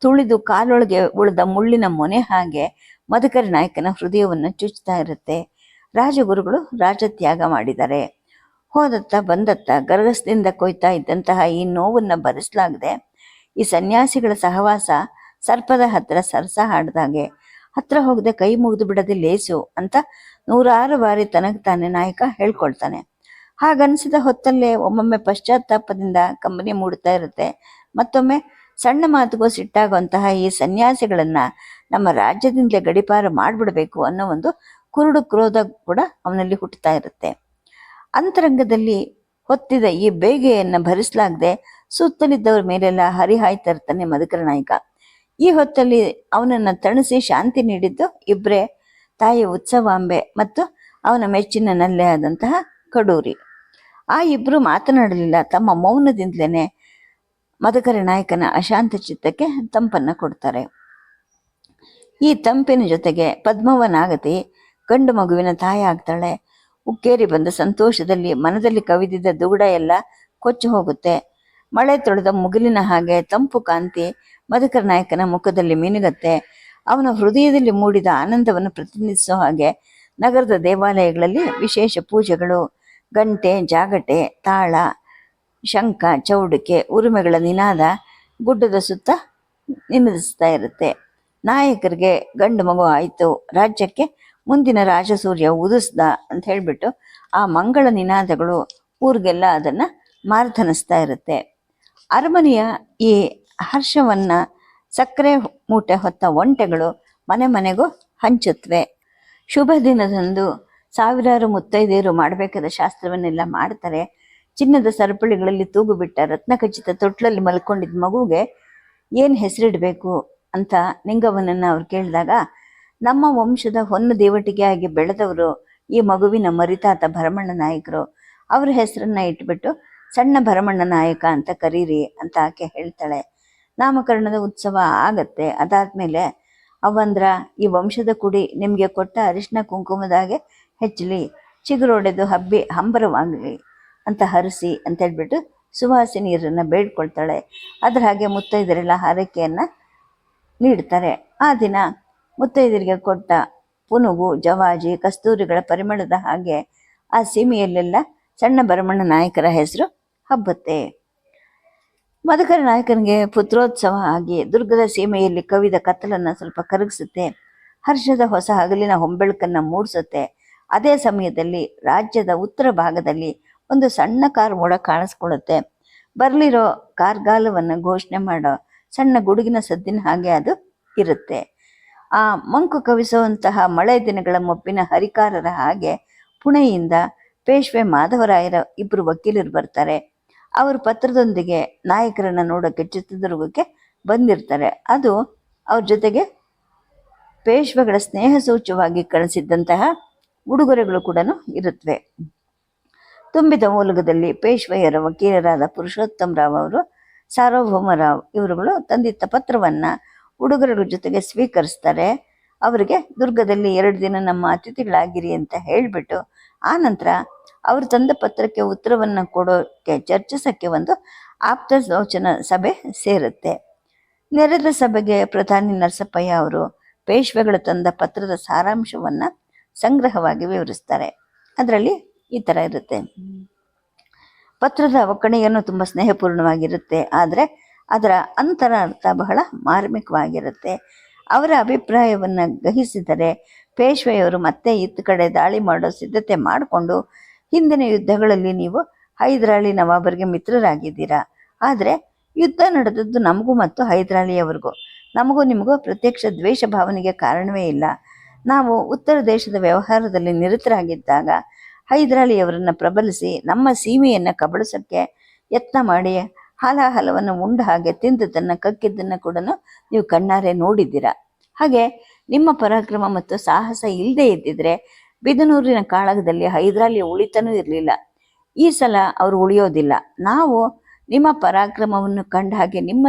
ತುಳಿದು ಕಾಲೊಳಗೆ ಉಳಿದ ಮುಳ್ಳಿನ ಮೊನೆ ಹಾಗೆ ಮಧುಕರ ನಾಯಕನ ಹೃದಯವನ್ನು ಚುಚ್ಚುತ್ತಾ ಇರುತ್ತೆ. ರಾಜಗುರುಗಳು ರಾಜತ್ಯಾಗ ಮಾಡಿದ್ದಾರೆ. ಹೋದತ್ತ ಬಂದತ್ತ ಗರಗಸದಿಂದ ಕೊಯ್ತಾ ಇದ್ದಂತಹ ಈ ನೋವನ್ನು ಭರಿಸಲಾಗದೆ ಈ ಸನ್ಯಾಸಿಗಳ ಸಹವಾಸ ಸರ್ಪದ ಹತ್ರ ಸರಸ ಹಾಡ್ದಾಗೆ ಹತ್ರ ಹೋಗದೆ ಕೈ ಮುಗಿದು ಬಿಡದೆ ಲೇಸು ಅಂತ ನೂರಾರು ಬಾರಿ ತನಗೆ ತಾನೇ ನಾಯಕ ಹೇಳ್ಕೊಳ್ತಾನೆ. ಹಾಗನ್ಸಿದ ಹೊತ್ತಲ್ಲೇ ಒಮ್ಮೊಮ್ಮೆ ಪಶ್ಚಾತ್ತಾಪದಿಂದ ಕಂಬನಿ ಮೂಡ್ತಾ ಇರುತ್ತೆ. ಮತ್ತೊಮ್ಮೆ ಸಣ್ಣ ಮಾತುಗೂ ಸಿಟ್ಟಾಗುವಂತಹ ಈ ಸನ್ಯಾಸಿಗಳನ್ನ ನಮ್ಮ ರಾಜ್ಯದಿಂದಲೇ ಗಡಿಪಾರು ಮಾಡಿಬಿಡಬೇಕು ಅನ್ನೋ ಒಂದು ಕುರುಡು ಕ್ರೋಧ ಕೂಡ ಅವನಲ್ಲಿ ಹುಟ್ಟುತ್ತಾ ಇರುತ್ತೆ. ಅಂತರಂಗದಲ್ಲಿ ಹೊತ್ತಿದ ಈ ಬೇಗೆಯನ್ನು ಭರಿಸಲಾಗದೆ ಸುತ್ತಲಿದ್ದವ್ರ ಮೇಲೆಲ್ಲ ಹರಿಹಾಯ್ತಾ ಇರ್ತಾನೆ ಮಧುಕರ ನಾಯಕ. ಈ ಹೊತ್ತಲ್ಲಿ ಅವನನ್ನ ತಣಿಸಿ ಶಾಂತಿ ನೀಡಿದ್ದು ಇಬ್ಬರೇ ತಾಯಿ ಉತ್ಸವಾಂಬೆ ಮತ್ತು ಅವನ ಮೆಚ್ಚಿನ ನಲ್ಲೆ ಆದಂತಹ ಕಡೂರಿ. ಆ ಇಬ್ರು ಮಾತನಾಡಲಿಲ್ಲ, ತಮ್ಮ ಮೌನದಿಂದಲೇ ಮಧುಕರ ನಾಯಕನ ಅಶಾಂತ ಚಿತ್ತಕ್ಕೆ ತಂಪನ್ನ ಕೊಡ್ತಾರೆ. ಈ ತಂಪಿನ ಜೊತೆಗೆ ಪದ್ಮವನಾಗತಿ ಗಂಡು ಮಗುವಿನ ತಾಯಿ ಆಗ್ತಾಳೆ. ಉಕ್ಕೇರಿ ಬಂದ ಸಂತೋಷದಲ್ಲಿ ಮನದಲ್ಲಿ ಕವಿದಿದ್ದ ದುಗುಡ ಎಲ್ಲ ಕೊಚ್ಚಿ ಹೋಗುತ್ತೆ. ಮಳೆ ತೊಳೆದ ಮುಗಿಲಿನ ಹಾಗೆ ತಂಪು ಕಾಂತಿ ಮಧುಕರ ನಾಯಕನ ಮುಖದಲ್ಲಿ ಮಿನುಗತ್ತೆ. ಅವನ ಹೃದಯದಲ್ಲಿ ಮೂಡಿದ ಆನಂದವನ್ನು ಪ್ರತಿನಿಧಿಸೋ ಹಾಗೆ ನಗರದ ದೇವಾಲಯಗಳಲ್ಲಿ ವಿಶೇಷ ಪೂಜೆಗಳು. ಗಂಟೆ, ಜಾಗಟೆ, ತಾಳ, ಶಂಖ, ಚೌಡಿಕೆ, ಉರುಮೆಗಳ ನಿನಾದ ಗುಡ್ಡದ ಸುತ್ತ ನಿನದಿಸ್ತಾ ಇರುತ್ತೆ. ನಾಯಕರಿಗೆ ಗಂಡು ಮಗು ಆಯಿತು. ರಾಜ್ಯಕ್ಕೆ ಮುಂದಿನ ರಾಜಸೂರ್ಯ ಉದಿಸ್ದ ಅಂತ ಹೇಳಿಬಿಟ್ಟು ಆ ಮಂಗಳ ನಿನಾದಗಳು ಊರಿಗೆಲ್ಲ ಅದನ್ನು ಮಾರ್ಧನಿಸ್ತಾ ಇರುತ್ತೆ. ಅರಮನೆಯ ಈ ಹರ್ಷವನ್ನ ಸಕ್ಕರೆ ಮೂಟೆ ಹೊತ್ತ ಒಂಟೆಗಳು ಮನೆ ಮನೆಗೂ ಹಂಚುತ್ತವೆ ಶುಭ ದಿನದಂದು ಸಾವಿರಾರು ಮುತ್ತೈದೆಯರು ಮಾಡಬೇಕಾದ ಶಾಸ್ತ್ರವನ್ನೆಲ್ಲ ಮಾಡ್ತಾರೆ. ಚಿನ್ನದ ಸರಪಳಿಗಳಲ್ಲಿ ತೂಗು ಬಿಟ್ಟ ರತ್ನಖಚಿತ ತೊಟ್ಲಲ್ಲಿ ಮಲ್ಕೊಂಡಿದ್ದ ಮಗುಗೆ ಏನು ಹೆಸರಿಡಬೇಕು ಅಂತ ನಿಂಗವನನ್ನ ಅವ್ರು ಕೇಳಿದಾಗ, ನಮ್ಮ ವಂಶದ ಹೊನ್ನು ದೇವಟಿಗೆಯಾಗಿ ಬೆಳೆದವರು ಈ ಮಗುವಿನ ಮರಿತಾತ ಭರಮಣ್ಣ ನಾಯಕರು. ಅವ್ರ ಹೆಸರನ್ನ ಇಟ್ಬಿಟ್ಟು ಸಣ್ಣ ಭರಮಣ್ಣ ನಾಯಕ ಅಂತ ಕರೀರಿ ಅಂತ ಆಕೆ ಹೇಳ್ತಾಳೆ. ನಾಮಕರಣದ ಉತ್ಸವ ಆಗತ್ತೆ. ಅದಾದ್ಮೇಲೆ ಅವಂದ್ರ ಈ ವಂಶದ ಕುಡಿ ನಿಮಗೆ ಕೊಟ್ಟ ಅರಿಶಿನ ಕುಂಕುಮದಾಗೆ ಹೆಚ್ಚಲಿ, ಚಿಗುರೊಡೆದು ಹಬ್ಬಿ ಹಂಬರವಾಗಲಿ ಅಂತ ಹರಿಸಿ ಅಂತ ಹೇಳ್ಬಿಟ್ಟು ಸುವಾಸಿನಿಯರನ್ನ ಬೇಡ್ಕೊಳ್ತಾಳೆ. ಅದ್ರ ಹಾಗೆ ಮುತ್ತೈದರೆಲ್ಲ ಹಾರೈಕೆಯನ್ನ ನೀಡ್ತಾರೆ. ಆ ದಿನ ಮುತ್ತೈದರಿಗೆ ಕೊಟ್ಟ ಪುನುಗು, ಜವಾಜಿ, ಕಸ್ತೂರಿಗಳ ಪರಿಮಳದ ಹಾಗೆ ಆ ಸೀಮೆಯಲ್ಲೆಲ್ಲ ಸಣ್ಣ ಭರಮಣ್ಣ ನಾಯಕರ ಹೆಸರು ಹಬ್ಬುತ್ತೆ. ಮಧುಕರ ನಾಯಕನಿಗೆ ಪುತ್ರೋತ್ಸವ ಆಗಿ ದುರ್ಗದ ಸೀಮೆಯಲ್ಲಿ ಕವಿದ ಕತ್ತಲನ್ನು ಸ್ವಲ್ಪ ಕರಗಿಸುತ್ತೆ. ಹರ್ಷದ ಹೊಸ ಹಗಲಿನ ಹೊಂಬೆಳಕನ್ನು ಮೂಡಿಸುತ್ತೆ. ಅದೇ ಸಮಯದಲ್ಲಿ ರಾಜ್ಯದ ಉತ್ತರ ಭಾಗದಲ್ಲಿ ಒಂದು ಸಣ್ಣ ಕಾರ್ ಮೋಡ ಕಾಣಿಸ್ಕೊಳ್ಳುತ್ತೆ. ಬರಲಿರೋ ಕಾರ್ಗಾಲವನ್ನು ಘೋಷಣೆ ಮಾಡೋ ಸಣ್ಣ ಗುಡುಗಿನ ಸದ್ದಿನ ಹಾಗೆ ಅದು ಇರುತ್ತೆ. ಆ ಮಂಕು ಕವಿಸುವಂತಹ ಮಳೆ ದಿನಗಳ ಮೊಪ್ಪಿನ ಹರಿಕಾರರ ಹಾಗೆ ಪುಣೆಯಿಂದ ಪೇಶ್ವೆ ಮಾಧವರಾಯರ ಇಬ್ಬರು ವಕೀಲರು ಬರ್ತಾರೆ. ಅವ್ರ ಪತ್ರದೊಂದಿಗೆ ನಾಯಕರನ್ನು ನೋಡೋಕ್ಕೆ ಚಿತ್ರದುರ್ಗಕ್ಕೆ ಬಂದಿರ್ತಾರೆ. ಅದು ಅವ್ರ ಜೊತೆಗೆ ಪೇಶ್ವೆಗಳ ಸ್ನೇಹ ಸೂಚ್ಯವಾಗಿ ಕಳಿಸಿದ್ದಂತಹ ಉಡುಗೊರೆಗಳು ಕೂಡ ಇರುತ್ತವೆ ತುಂಬಿದ ಮೂಲಕದಲ್ಲಿ ಪೇಶ್ವೆಯರ ವಕೀಲರಾದ ಪುರುಷೋತ್ತಮ ರಾವ್ ಅವರು, ಸಾರ್ವಭೌಮ ರಾವ್ ಇವರುಗಳು ತಂದಿದ್ದ ಪತ್ರವನ್ನ ಉಡುಗೊರೆಗಳ ಜೊತೆಗೆ ಸ್ವೀಕರಿಸ್ತಾರೆ. ಅವರಿಗೆ ದುರ್ಗದಲ್ಲಿ ಎರಡು ದಿನ ನಮ್ಮ ಅತಿಥಿಗಳಾಗಿರಿ ಅಂತ ಹೇಳಿಬಿಟ್ಟು, ಆ ನಂತರ ಅವರು ತಂದ ಪತ್ರಕ್ಕೆ ಉತ್ತರವನ್ನು ಕೊಡೋಕ್ಕೆ ಚರ್ಚಿಸೋಕ್ಕೆ ಒಂದು ಆಪ್ತ ಸೋಚನ ಸಭೆ ಸೇರುತ್ತೆ. ನೆರೆದ ಸಭೆಗೆ ಪ್ರಧಾನಿ ನರಸಪ್ಪಯ್ಯ ಅವರು ಪೇಶ್ವೆಗಳು ತಂದ ಪತ್ರದ ಸಾರಾಂಶವನ್ನು ಸಂಗ್ರಹವಾಗಿ ವಿವರಿಸ್ತಾರೆ. ಅದರಲ್ಲಿ ಈ ಥರ ಇರುತ್ತೆ. ಪತ್ರದ ಒಕ್ಕಣೆಯನ್ನು ತುಂಬ ಸ್ನೇಹಪೂರ್ಣವಾಗಿರುತ್ತೆ. ಆದರೆ ಅದರ ಅಂತರ ಅರ್ಥ ಬಹಳ ಮಾರ್ಮಿಕವಾಗಿರುತ್ತೆ. ಅವರ ಅಭಿಪ್ರಾಯವನ್ನು ಗ್ರಹಿಸಿದರೆ ಪೇಶ್ವೆಯವರು ಮತ್ತೆ ಇತ್ತ ಕಡೆ ದಾಳಿ ಮಾಡೋ ಸಿದ್ಧತೆ ಮಾಡಿಕೊಂಡು ಹಿಂದಿನ ಯುದ್ಧಗಳಲ್ಲಿ ನೀವು ಹೈದರಾಳಿ ನವಾಬರಿಗೆ ಮಿತ್ರರಾಗಿದ್ದೀರಾ. ಆದರೆ ಯುದ್ಧ ನಡೆದದ್ದು ನಮಗೂ ಮತ್ತು ಹೈದರಾಳಿಯವರಿಗೂ ನಮಗೂ ನಿಮಗೂ ಪ್ರತ್ಯಕ್ಷ ದ್ವೇಷ ಭಾವನೆಗೆ ಕಾರಣವೇ ಇಲ್ಲ. ನಾವು ಉತ್ತರ ದೇಶದ ವ್ಯವಹಾರದಲ್ಲಿ ನಿರತರಾಗಿದ್ದಾಗ ಹೈದರಾಳಿಯವರನ್ನು ಪ್ರಬಲಿಸಿ ನಮ್ಮ ಸೀಮೆಯನ್ನು ಕಬಳಿಸೋಕ್ಕೆ ಯತ್ನ ಮಾಡಿ ಹಾಲಾಹಲವನ್ನು ಉಂಡ ಹಾಗೆ ತಿಂದದ್ದನ್ನು ಕಕ್ಕಿದ್ದನ್ನು ಕೂಡ ನೀವು ಕಣ್ಣಾರೆ ನೋಡಿದ್ದೀರಾ. ಹಾಗೆ ನಿಮ್ಮ ಪರಾಕ್ರಮ ಮತ್ತು ಸಾಹಸ ಇಲ್ಲದೆ ಇದ್ದಿದ್ರೆ ಬಿದನೂರಿನ ಕಾಳಗದಲ್ಲಿ ಹೈದರಾಲಿಯ ಉಳಿತನೂ ಇರಲಿಲ್ಲ. ಈ ಸಲ ಅವರು ಉಳಿಯೋದಿಲ್ಲ. ನಾವು ನಿಮ್ಮ ಪರಾಕ್ರಮವನ್ನು ಕಂಡ ಹಾಗೆ ನಿಮ್ಮ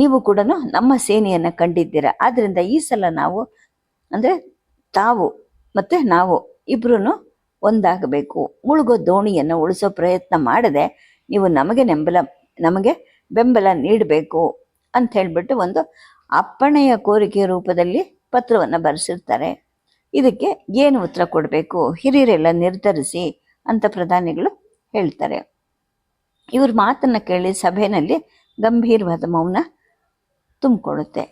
ನೀವು ಕೂಡ ನಮ್ಮ ಸೇನೆಯನ್ನು ಕಂಡಿದ್ದೀರ. ಆದ್ದರಿಂದ ಈ ಸಲ ನಾವು, ಅಂದರೆ ತಾವು ಮತ್ತೆ ನಾವು ಇಬ್ಬರೂ ಒಂದಾಗಬೇಕು. ಮುಳುಗೋ ದೋಣಿಯನ್ನು ಉಳಿಸೋ ಪ್ರಯತ್ನ ಮಾಡದೆ ನೀವು ನಮಗೆ ನೆಂಬಲ, ನಮಗೆ ಬೆಂಬಲ ನೀಡಬೇಕು ಅಂತ ಹೇಳಿಬಿಟ್ಟು ಒಂದು ಅಪ್ಪಣೆಯ ಕೋರಿಕೆಯ ರೂಪದಲ್ಲಿ ಪತ್ರವನ್ನು ಬರೆಸಿರ್ತಾರೆ. ಇದಕ್ಕೆ ಏನು ಉತ್ತರ ಕೊಡಬೇಕು? ಹಿರಿಯರೆಲ್ಲ ನಿರ್ಧರಿಸಿ ಅಂತ ಪ್ರಧಾನಿಗಳು ಹೇಳ್ತಾರೆ. ಇವ್ರ ಮಾತನ್ನು ಕೇಳಿ ಸಭೆಯಲ್ಲಿ ಗಂಭೀರವಾದ ಮೌನ ತುಂಬಿಕೊಳ್ಳುತ್ತೆ.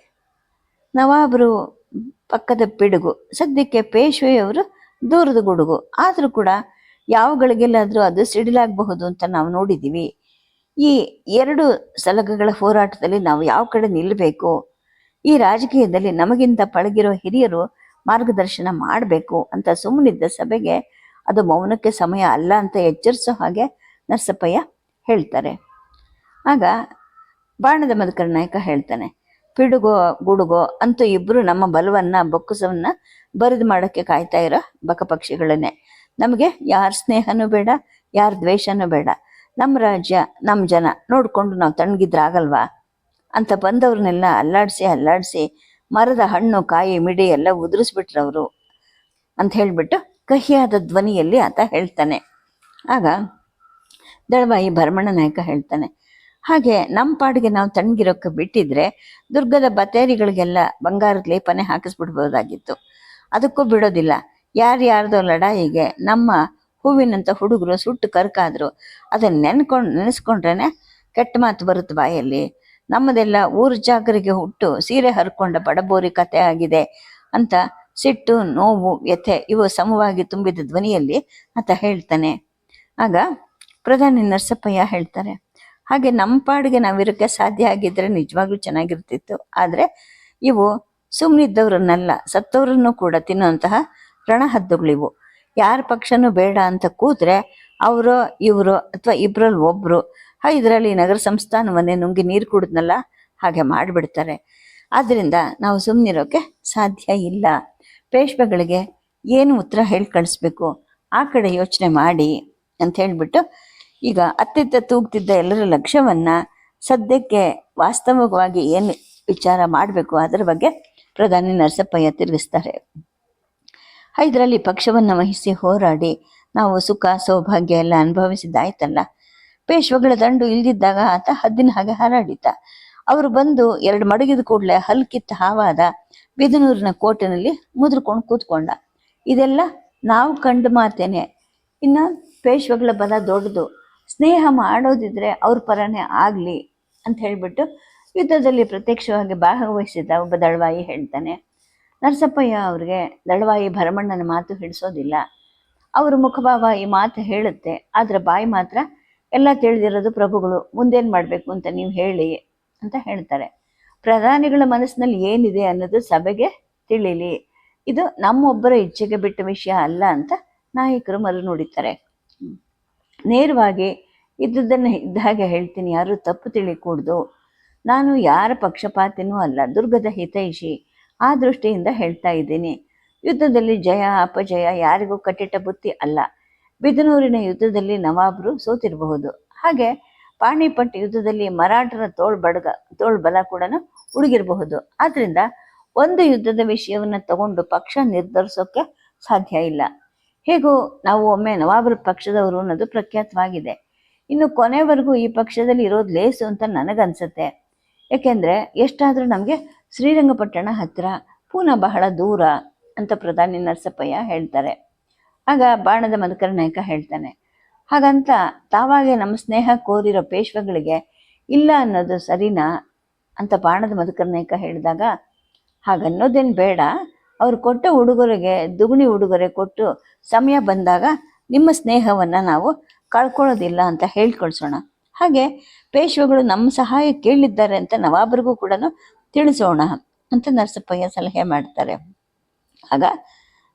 ನವಾಬರು ಪಕ್ಕದ ಪಿಡುಗು, ಸದ್ಯಕ್ಕೆ ಪೇಶ್ವೆಯವರು ದೂರದ ಗುಡುಗು. ಆದರೂ ಕೂಡ ಯಾವ ಗಳಿಗೆಲ್ಲಾದರೂ ಅದು ಸಿಡಿಲಾಗಬಹುದು ಅಂತ ನಾವು ನೋಡಿದ್ದೀವಿ ಈ ಎರಡು ಸಲಗಗಳ ಹೋರಾಟದಲ್ಲಿ ನಾವು ಯಾವ ಕಡೆ ನಿಲ್ಲಬೇಕು ಈ ರಾಜಕೀಯದಲ್ಲಿ ನಮಗಿಂತ ಪಳಗಿರೋ ಹಿರಿಯರು ಮಾರ್ಗದರ್ಶನ ಮಾಡಬೇಕು ಅಂತ ಸುಮ್ಮನಿದ್ದ ಸಭೆಗೆ ಅದು ಮೌನಕ್ಕೆ ಸಮಯ ಅಲ್ಲ ಅಂತ ಎಚ್ಚರಿಸೋ ಹಾಗೆ ನರಸಪ್ಪಯ್ಯ ಹೇಳ್ತಾರೆ. ಆಗ ಬಾಣದ ಮಧುಕರ ನಾಯಕ ಹೇಳ್ತಾನೆ, ಪಿಡುಗೋ, ಗುಡುಗೋ, ಅಂತೂ ಇಬ್ಬರು ನಮ್ಮ ಬಲವನ್ನ, ಬೊಕ್ಕಸವನ್ನ ಬರಿದು ಮಾಡೋಕ್ಕೆ ಕಾಯ್ತಾ ಇರೋ ಬಕಪಕ್ಷಿಗಳನ್ನೇ. ನಮಗೆ ಯಾರ ಸ್ನೇಹನೂ ಬೇಡ, ಯಾರ ದ್ವೇಷನೂ ಬೇಡ. ನಮ್ಮ ರಾಜ್ಯ ನಮ್ಮ ಜನ ನೋಡಿಕೊಂಡು ನಾವು ತಣ್ಣಗಿದ್ರಾಗಲ್ವಾ? ಅಂತ ಬಂದವ್ರನ್ನೆಲ್ಲ ಅಲ್ಲಾಡಿಸಿ ಅಲ್ಲಾಡಿಸಿ ಮರದ ಹಣ್ಣು, ಕಾಯಿ, ಮಿಡಿ ಎಲ್ಲ ಉದುರಿಸ್ಬಿಟ್ರವರು ಅಂತ ಹೇಳಿಬಿಟ್ಟು ಕಹಿಯಾದ ಧ್ವನಿಯಲ್ಲಿ ಆತ ಹೇಳ್ತಾನೆ. ಆಗ ದಳವಾಯಿ ಭರಮಣ ನಾಯಕ ಹೇಳ್ತಾನೆ, ಹಾಗೆ ನಮ್ಮ ಪಾಡಿಗೆ ನಾವು ತಣ್ಣಗಿರೋಕ್ಕೆ ಬಿಟ್ಟಿದ್ರೆ ದುರ್ಗದ ಬತೇರಿಗಳಿಗೆಲ್ಲ ಬಂಗಾರದ ಲೇಪನೆ ಹಾಕಿಸ್ಬಿಡ್ಬೋದಾಗಿತ್ತು. ಅದಕ್ಕೂ ಬಿಡೋದಿಲ್ಲ. ಯಾರ್ಯಾರ್ದೋ ಲಡಾಯಿಗೆ ನಮ್ಮ ಹೂವಿನಂಥ ಹುಡುಗರು ಸುಟ್ಟು ಕರ್ಕಾದ್ರು. ಅದನ್ನ ನೆನ್ಕೊಂಡು ನೆನೆಸ್ಕೊಂಡ್ರೇನೆ ಕೆಟ್ಟ ಮಾತು ಬರುತ್ತೆ ಬಾಯಲ್ಲಿ. ನಮ್ಮದೆಲ್ಲ ಊರು ಜಾಗರಿಗೆ ಹುಟ್ಟು ಸೀರೆ ಹರ್ಕೊಂಡ ಬಡಬೋರಿ ಕತೆ ಆಗಿದೆ ಅಂತ ಸಿಟ್ಟು, ನೋವು ವ್ಯಥೆ ಇವು ಸಮವಾಗಿ ತುಂಬಿದ ಧ್ವನಿಯಲ್ಲಿ ಆತ ಹೇಳ್ತಾನೆ. ಆಗ ಪ್ರಧಾನಿ ನರಸಪ್ಪಯ್ಯ ಹೇಳ್ತಾರೆ, ಹಾಗೆ ನಮ್ಮ ಪಾಡಿಗೆ ನಾವಿರೋಕ್ಕೆ ಸಾಧ್ಯ ಆಗಿದ್ರೆ ನಿಜವಾಗ್ಲೂ ಚೆನ್ನಾಗಿರ್ತಿತ್ತು. ಆದರೆ ಇವು ಸುಮ್ಮನಿದ್ದವ್ರನ್ನೆಲ್ಲ ಸತ್ತವರನ್ನು ಕೂಡ ತಿನ್ನುವಂತಹ ರಣಹದ್ದುಗಳಿವು ಯಾರ ಪಕ್ಷನೂ ಬೇಡ ಅಂತ ಕೂತ್ರೆ, ಅವರು, ಇವರು ಅಥವಾ ಇಬ್ಬರಲ್ಲಿ ಒಬ್ಬರು ಇದರಲ್ಲಿ ನಗರ ಸಂಸ್ಥಾನವನ್ನೇ ನುಂಗಿ ನೀರು ಕುಡಿದ್ನಲ್ಲ, ಹಾಗೆ ಮಾಡಿಬಿಡ್ತಾರೆ. ಆದ್ದರಿಂದ ನಾವು ಸುಮ್ಮನಿರೋಕ್ಕೆ ಸಾಧ್ಯ ಇಲ್ಲ. ಪೇಶ್ವೆಗಳಿಗೆ ಏನು ಉತ್ತರ ಹೇಳಿ ಕಳಿಸ್ಬೇಕು? ಆ ಕಡೆ ಯೋಚನೆ ಮಾಡಿ ಅಂತ ಹೇಳಿಬಿಟ್ಟು ಈಗ ಅತ್ತಿತ್ತ ತೂಗ್ತಿದ್ದ ಎಲ್ಲರ ಲಕ್ಷ್ಯವನ್ನು ಸದ್ಯಕ್ಕೆ ವಾಸ್ತವವಾಗಿ ಏನು ವಿಚಾರ ಮಾಡಬೇಕು? ಅದರ ಬಗ್ಗೆ ಪ್ರಧಾನಿ ನರಸಪ್ಪಯ್ಯ ತಿರುಗಿಸ್ತಾರೆ. ಇದರಲ್ಲಿ ಪಕ್ಷವನ್ನು ವಹಿಸಿ ಹೋರಾಡಿ ನಾವು ಸುಖ, ಸೌಭಾಗ್ಯ ಎಲ್ಲ ಅನುಭವಿಸಿದ್ದಾಯ್ತಲ್ಲ? ಪೇಶ್ವೆಗಳ ದಂಡು ಇಲ್ದಿದ್ದಾಗ ಆತ ಹದ್ದಿನ ಹಾಗೆ ಹಾರಾಡಿದ್ದ. ಅವರು ಬಂದು ಎರಡು ಮಡಗಿದ ಕೂಡಲೇ ಹಲ್ಕಿತ್ತ ಹಾವಾದ ಬಿದನೂರಿನ ಕೋಟೆನಲ್ಲಿ ಮುದ್ರಕೊಂಡು ಕೂತ್ಕೊಂಡ. ಇದೆಲ್ಲ ನಾವು ಕಂಡು ಮಾತೇನೆ. ಇನ್ನು ಪೇಶ್ವಗಳ ಬಲ ದೊಡ್ಡದು. ಸ್ನೇಹ ಮಾಡೋದಿದ್ರೆ ಅವ್ರ ಪರನೇ ಆಗಲಿ ಅಂತ ಹೇಳಿಬಿಟ್ಟು ಯುದ್ಧದಲ್ಲಿ ಪ್ರತ್ಯಕ್ಷವಾಗಿ ಭಾಗವಹಿಸಿದ್ದ ಒಬ್ಬ ದಳವಾಯಿ ಹೇಳ್ತಾನೆ. ನರಸಪ್ಪಯ್ಯ ಅವ್ರಿಗೆ ದಳವಾಯಿ ಭರಮಣ್ಣನ ಮಾತು ಹಿಡಿಸೋದಿಲ್ಲ. ಅವ್ರ ಮುಖಭಾವ ಈ ಮಾತು ಹೇಳುತ್ತೆ. ಆದರೆ ಬಾಯಿ ಮಾತ್ರ ಎಲ್ಲ ತಿಳಿದಿರೋದು ಪ್ರಭುಗಳು. ಮುಂದೇನು ಮಾಡಬೇಕು ಅಂತ ನೀವು ಹೇಳಿ ಅಂತ ಹೇಳ್ತಾರೆ. ಪ್ರಧಾನಿಗಳ ಮನಸ್ಸಿನಲ್ಲಿ ಏನಿದೆ ಅನ್ನೋದು ಸಭೆಗೆ ತಿಳಿಲಿ. ಇದು ನಮ್ಮೊಬ್ಬರ ಇಚ್ಛೆಗೆ ಬಿಟ್ಟ ವಿಷಯ ಅಲ್ಲ ಅಂತ ನಾಯಕರು ಮರು ನುಡಿತಾರೆ. ನೇರವಾಗಿ ಇದ್ದುದನ್ನು ಇದ್ದ ಹಾಗೆ ಹೇಳ್ತೀನಿ. ಯಾರು ತಪ್ಪು ತಿಳಿಕೂಡ್ದು ನಾನು ಯಾರ ಪಕ್ಷಪಾತಿನೂ ಅಲ್ಲ. ದುರ್ಗದ ಹಿತೈಷಿ. ಆ ದೃಷ್ಟಿಯಿಂದ ಹೇಳ್ತಾ ಇದ್ದೀನಿ. ಯುದ್ಧದಲ್ಲಿ ಜಯ, ಅಪಜಯ ಯಾರಿಗೂ ಕಟ್ಟಿಟ್ಟ ಬುತ್ತಿ ಅಲ್ಲ. ಬಿದನೂರಿನ ಯುದ್ಧದಲ್ಲಿ ನವಾಬರು ಸೋತಿರಬಹುದು. ಹಾಗೆ ಪಾಣಿಪಟ್ ಯುದ್ಧದಲ್ಲಿ ಮರಾಠರ ತೋಳ್ ಬಡಗ, ತೋಳ್ ಬಲ ಕೂಡ ಉಡುಗಿರಬಹುದು. ಆದ್ರಿಂದ ಒಂದು ಯುದ್ಧದ ವಿಷಯವನ್ನು ತಗೊಂಡು ಪಕ್ಷ ನಿರ್ಧರಿಸೋಕೆ ಸಾಧ್ಯ ಇಲ್ಲ. ಹೇಗೂ ನಾವು ಒಮ್ಮೆ ನವಾಬರ ಪಕ್ಷದವರು ಅನ್ನೋದು ಪ್ರಖ್ಯಾತವಾಗಿದೆ. ಇನ್ನು ಕೊನೆವರೆಗೂ ಈ ಪಕ್ಷದಲ್ಲಿ ಇರೋದು ಲೇಸು ಅಂತ ನನಗನ್ಸುತ್ತೆ. ಯಾಕೆಂದ್ರೆ ಎಷ್ಟಾದರೂ ನಮಗೆ ಶ್ರೀರಂಗಪಟ್ಟಣ ಹತ್ತಿರ ಪೂನಾ ಬಹಳ ದೂರ ಅಂತ ಪ್ರಧಾನಿ ನರಸಪ್ಪಯ್ಯ ಹೇಳ್ತಾರೆ. ಆಗ ಬಾಣದ ಮಧುಕರ ನಾಯಕ ಹೇಳ್ತಾನೆ, ಹಾಗಂತ ತಾವಾಗೆ ನಮ್ಮ ಸ್ನೇಹ ಕೋರಿರೋ ಪೇಶ್ವೆಗಳಿಗೆ ಇಲ್ಲ ಅನ್ನೋದು ಸರಿನಾ? ಅಂತ ಬಾಣದ ಮಧುಕರ ನಾಯಕ ಹೇಳಿದಾಗ, ಹಾಗನ್ನೋದೇನು ಬೇಡ. ಅವ್ರು ಕೊಟ್ಟ ಉಡುಗೊರೆಗೆ, ದುಗುಣಿ ಉಡುಗೊರೆ ಕೊಟ್ಟು ಸಮಯ ಬಂದಾಗ ನಿಮ್ಮ ಸ್ನೇಹವನ್ನು ನಾವು ಕಳ್ಕೊಳ್ಳೋದಿಲ್ಲ ಅಂತ ಹೇಳ್ಕೊಳ್ಸೋಣ. ಹಾಗೆ ಪೇಶ್ವೆಗಳು ನಮ್ಮ ಸಹಾಯ ಕೇಳಿದ್ದಾರೆ ಅಂತ ನವಾಬರಿಗೂ ಕೂಡ ತಿಳಿಸೋಣ ಅಂತ ನರಸಪ್ಪಯ್ಯ ಸಲಹೆ ಮಾಡ್ತಾರೆ. ಆಗ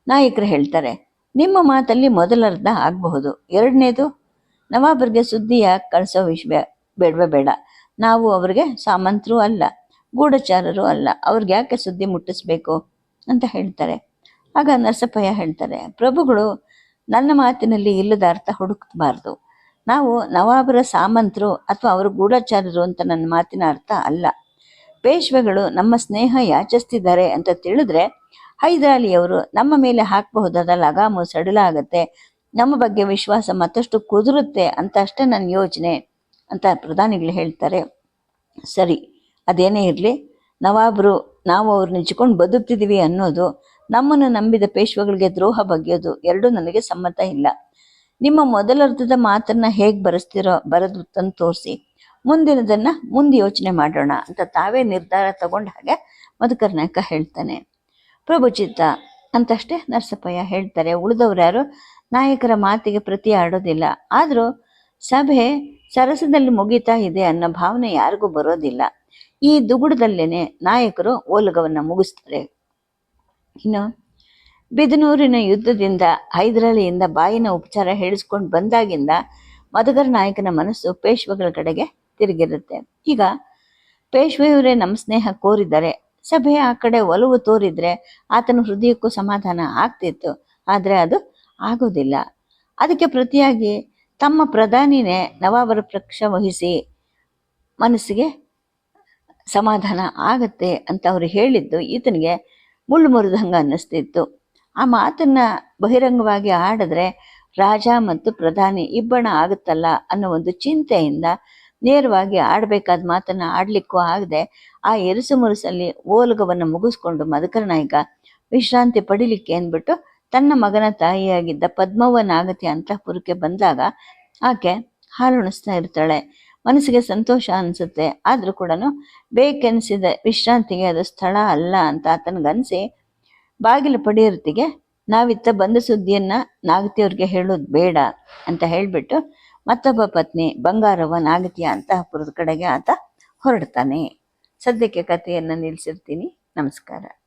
ನಾಯಕರು ಹೇಳ್ತಾರೆ ನಿಮ್ಮ ಮಾತಲ್ಲಿ ಮೊದಲರ್ಧ ಆಗಬಹುದು. ಎರಡನೇದು, ನವಾಬರಿಗೆ ಸುದ್ದಿ ಯಾಕೆ ಕಳಿಸೋ ವಿಷಯ ಬೇಡವೇ ಬೇಡ. ನಾವು ಅವ್ರಿಗೆ ಸಾಮಂತರು ಅಲ್ಲ, ಗೂಢಚಾರರು ಅಲ್ಲ. ಅವ್ರಿಗೆ ಯಾಕೆ ಸುದ್ದಿ ಮುಟ್ಟಿಸ್ಬೇಕು ಅಂತ ಹೇಳ್ತಾರೆ. ಆಗ ನರಸಪ್ಪಯ್ಯ ಹೇಳ್ತಾರೆ, ಪ್ರಭುಗಳು, ನನ್ನ ಮಾತಿನಲ್ಲಿ ಇಲ್ಲದ ಅರ್ಥ ಹುಡುಕಬಾರ್ದು. ನಾವು ನವಾಬರ ಸಾಮಂತರು ಅಥವಾ ಅವರು ಗೂಢಚಾರರು ಅಂತ ನನ್ನ ಮಾತಿನ ಅರ್ಥ ಅಲ್ಲ. ಪೇಶ್ವೆಗಳು ನಮ್ಮ ಸ್ನೇಹ ಯಾಚಿಸ್ತಿದ್ದಾರೆ ಅಂತ ತಿಳಿದ್ರೆ ಹೈದರಾಲಿಯವರು ನಮ್ಮ ಮೇಲೆ ಹಾಕಬಹುದಾದ ಲಗಾಮು ಸಡಿಲ ಆಗುತ್ತೆ ನಮ್ಮ ಬಗ್ಗೆ ವಿಶ್ವಾಸ ಮತ್ತಷ್ಟು ಕುದುರುತ್ತೆ ಅಂತ ಅಷ್ಟೇ ನನ್ನ ಯೋಚನೆ ಅಂತ ಪ್ರಧಾನಿಗಳು ಹೇಳ್ತಾರೆ. ಸರಿ, ಅದೇನೇ ಇರಲಿ, ನವಾಬರು ನಾವು ಅವ್ರನ್ನ ನೆಚ್ಕೊಂಡು ಬದುಕ್ತಿದ್ದೀವಿ ಅನ್ನೋದು ನಮ್ಮನ್ನು ನಂಬಿದ ಪೇಶ್ವಗಳಿಗೆ ದ್ರೋಹ ಬಗೆಯೋದು ಎರಡೂ ನನಗೆ ಸಮ್ಮತ ಇಲ್ಲ. ನಿಮ್ಮ ಮೊದಲರ್ಧದ ಮಾತನ್ನ ಹೇಗೆ ಬರೆಸ್ತಿರೋ, ಬರೆದು ತಂದು ತೋರಿಸಿ. ಮುಂದಿನದನ್ನ ಮುಂದೆ ಯೋಚನೆ ಮಾಡೋಣ ಅಂತ ತಾವೇ ನಿರ್ಧಾರ ತಗೊಂಡ ಹಾಗೆ ಮಧುಕರ್ನಾಯಕ ಹೇಳ್ತಾನೆ. ಪ್ರಭುಚಿತ್ತ ಅಂತಷ್ಟೇ ನರಸಪ್ಪಯ್ಯ ಹೇಳ್ತಾರೆ. ಉಳಿದವ್ರು ಯಾರು? ನಾಯಕರ ಮಾತಿಗೆ ಪ್ರತಿ ಆಡೋದಿಲ್ಲ. ಆದರೂ ಸಭೆ ಸರಸದಲ್ಲಿ ಮುಗಿತಾ ಇದೆ ಅನ್ನೋ ಭಾವನೆ ಯಾರಿಗೂ ಬರೋದಿಲ್ಲ. ಈ ದುಗುಡದಲ್ಲೇನೆ ನಾಯಕರು ಓಲಗವನ್ನ ಮುಗಿಸ್ತಾರೆ. ಇನ್ನು ಬಿದನೂರಿನ ಯುದ್ಧದಿಂದ ಹೈದರಳಿಯಿಂದ ಬಾಯಿನ ಉಪಚಾರ ಹೇಳಿಸ್ಕೊಂಡು ಬಂದಾಗಿಂದ ಮಧುಗರ ನಾಯಕನ ಮನಸ್ಸು ಪೇಶ್ವೆಗಳ ಕಡೆಗೆ ತಿರುಗಿರುತ್ತೆ. ಈಗ ಪೇಶ್ವೆಯವರೇ ನಮ್ಮ ಸ್ನೇಹ ಕೋರಿದ್ದಾರೆ. ಸಭೆ ಆ ಕಡೆ ಒಲವು ತೋರಿದ್ರೆ ಆತನ ಹೃದಯಕ್ಕೂ ಸಮಾಧಾನ ಆಗ್ತಿತ್ತು. ಆದರೆ ಅದು ಆಗೋದಿಲ್ಲ. ಅದಕ್ಕೆ ಪ್ರತಿಯಾಗಿ ತಮ್ಮ ಪ್ರಧಾನಿನೇ ನವಾಬರ ಪಕ್ಷ ವಹಿಸಿ ಮನಸ್ಸಿಗೆ ಸಮಾಧಾನ ಆಗತ್ತೆ ಅಂತ ಅವರು ಹೇಳಿದ್ದು ಈತನಿಗೆ ಮುಳ್ಳು ಮುರಿದಂಗೆ ಅನ್ನಿಸ್ತಿತ್ತು. ಆ ಮಾತನ್ನ ಬಹಿರಂಗವಾಗಿ ಆಡಿದ್ರೆ ರಾಜ ಮತ್ತು ಪ್ರಧಾನಿ ಇಬ್ಬಣ ಆಗುತ್ತಲ್ಲ ಅನ್ನೋ ಒಂದು ಚಿಂತೆಯಿಂದ ನೇರವಾಗಿ ಆಡಬೇಕಾದ ಮಾತನ್ನ ಆಡ್ಲಿಕ್ಕೂ ಆಗದೆ ಆ ಎರಸು ಮುರುಸಲ್ಲಿ ಓಲಗವನ್ನು ಮುಗಿಸ್ಕೊಂಡು ಮಧುಕರ ನಾಯಕ ವಿಶ್ರಾಂತಿ ಪಡಿಲಿಕ್ಕೆ ಅಂದ್ಬಿಟ್ಟು ತನ್ನ ಮಗನ ತಾಯಿಯಾಗಿದ್ದ ಪದ್ಮವ್ವ ನಾಗತಿ ಅಂತಃಪುರಕ್ಕೆ ಬಂದಾಗ ಆಕೆ ಹಾಲುಣಿಸ್ತಾ ಇರ್ತಾಳೆ. ಮನಸ್ಸಿಗೆ ಸಂತೋಷ ಅನಿಸುತ್ತೆ. ಆದರೂ ಕೂಡ ಬೇಕೆನಿಸಿದ ವಿಶ್ರಾಂತಿಗೆ ಅದು ಸ್ಥಳ ಅಲ್ಲ ಅಂತ ಆತನಿಗನಿಸಿ ಬಾಗಿಲು ಪಡೆಯೋರ್ತಿಗೆ ನಾವಿತ್ತ ಬಂದ ಸುದ್ದಿಯನ್ನ ನಾಗತಿಯವ್ರಿಗೆ ಹೇಳೋದು ಬೇಡ ಅಂತ ಹೇಳಿಬಿಟ್ಟು ಮತ್ತೊಬ್ಬ ಪತ್ನಿ ಬಂಗಾರವ್ವ ನಾಗತಿಯ ಅಂತಃಪುರದ ಕಡೆಗೆ ಆತ ಹೊರಡ್ತಾನೆ. ಸದ್ಯಕ್ಕೆ ಕಥೆಯನ್ನು ನಿಲ್ಲಿಸಿರ್ತೀನಿ ನಮಸ್ಕಾರ.